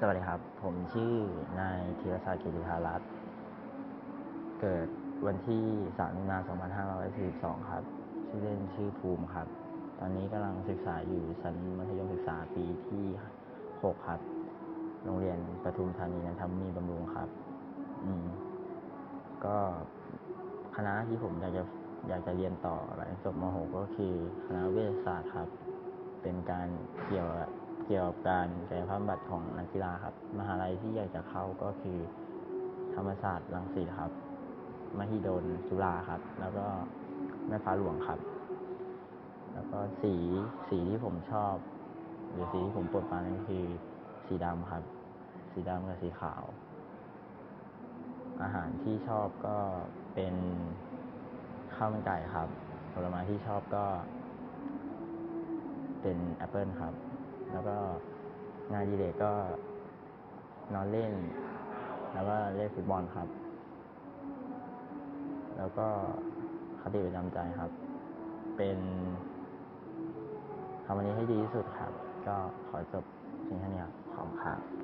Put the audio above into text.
สวัสดีครับ ผมชื่อนายธีรศักดิ์กิติธารัตน์เกิดวันที่3มีนาคม2542 ครับ ชื่อเล่นชื่อภูมิครับ ตอนนี้กำลังศึกษาอยู่ชั้นมัธยมศึกษาปีที่ 6 ครับ โรงเรียนปทุมธานีนันทบุรีบำรุงครับ อืม ก็คณะที่ผมอยากจะอยากจะเรียนต่อหลังจบม .6 ก็คือคณะเวชศาสตร์ครับ เป็นการเกี่ยวกับ เกี่ยวกับการกายภาพบำบัดของนักกีฬาครับ มหาลัยที่อยากจะเข้าก็คือ ธรรมศาสตร์รังสิตครับ มหิดลจุฬาครับ แล้วก็แม่ฟ้าหลวงครับ แล้วก็สีสีที่ผมชอบ หรือสีที่ผมโปรดปรานก็คือสีดำครับ สีดำกับสีขาว อาหารที่ชอบก็เป็นข้าวมันไก่ครับ ผลไม้ที่ชอบก็ เป็นแอปเปิลครับ แล้วก็งานดีเลกก็นอนเล่น แล้วก็เล่นฟุตบอลครับ แล้วก็คติประจำใจครับ เป็นทำวันนี้ให้ดีที่สุดครับ ก็ขอจบเพียงแค่นี้ครับขอบคุณครับ